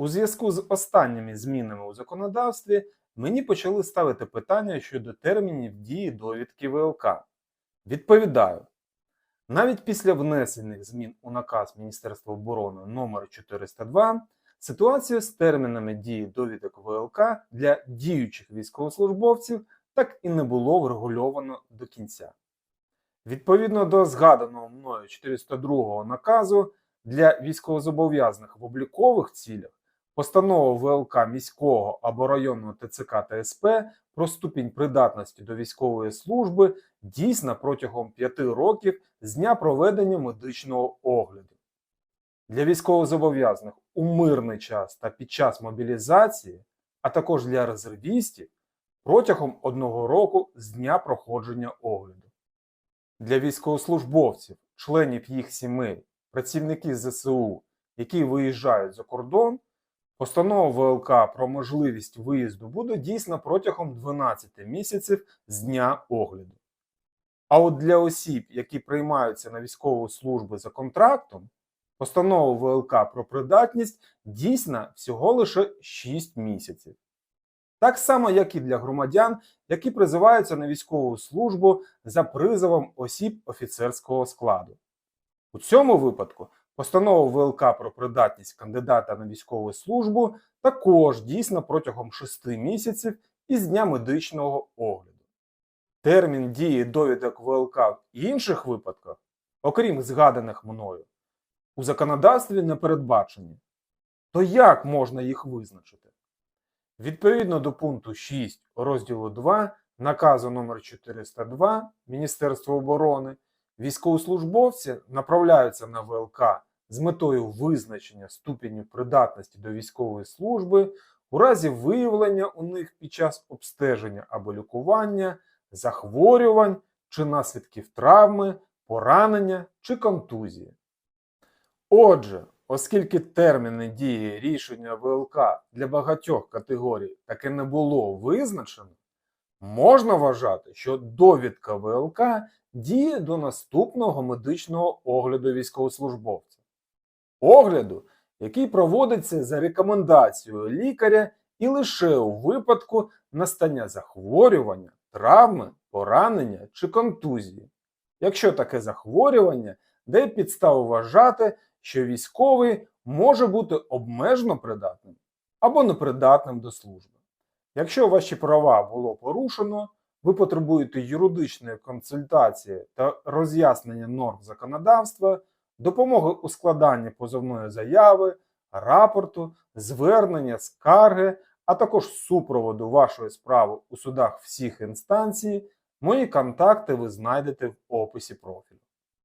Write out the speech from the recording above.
У зв'язку з останніми змінами у законодавстві мені почали ставити питання щодо термінів дії довідки ВЛК. Відповідаю. Навіть після внесених змін у наказ Міністерства оборони номер 402 ситуація з термінами дії довідок ВЛК для діючих військовослужбовців так і не було врегульовано до кінця. Відповідно до згаданого мною 402 наказу для військовозобов'язаних в облікових цілях постанова ВЛК міського або районного ТЦК та СП про ступінь придатності до військової служби дійсна протягом 5 років з дня проведення медичного огляду. Для військовозобов'язаних у мирний час та під час мобілізації, а також для резервістів протягом одного року з дня проходження огляду. Для військовослужбовців, членів їх сімей, працівників ЗСУ, які виїжджають за кордон, постанова ВЛК про можливість виїзду буде дійсна протягом 12 місяців з дня огляду. А от для осіб, які приймаються на військову службу за контрактом, постанова ВЛК про придатність дійсна всього лише 6 місяців. Так само, як і для громадян, які призиваються на військову службу за призовом осіб офіцерського складу. У цьому випадку постанова ВЛК про придатність кандидата на військову службу також дійсна протягом 6 місяців із дня медичного огляду. Термін дії довідок ВЛК в інших випадках, окрім згаданих мною, у законодавстві не передбачені. То як можна їх визначити? Відповідно до пункту 6 розділу 2 наказу номер 402 Міністерства оборони, військовослужбовці направляються на ВЛК з метою визначення ступеню придатності до військової служби у разі виявлення у них під час обстеження або лікування захворювань чи наслідків травми, поранення чи контузії. Отже, оскільки терміни дії рішення ВЛК для багатьох категорій таки не було визначено, можна вважати, що довідка ВЛК діє до наступного медичного огляду військовослужбовця. Огляду, який проводиться за рекомендацією лікаря і лише у випадку настання захворювання, травми, поранення чи контузії. Якщо таке захворювання дає підставу вважати, що військовий може бути обмежено придатним або непридатним до служби. Якщо ваші права було порушено, ви потребуєте юридичної консультації та роз'яснення норм законодавства, допомоги у складанні позовної заяви, рапорту, звернення, скарги, а також супроводу вашої справи у судах всіх інстанцій, мої контакти ви знайдете в описі профілю.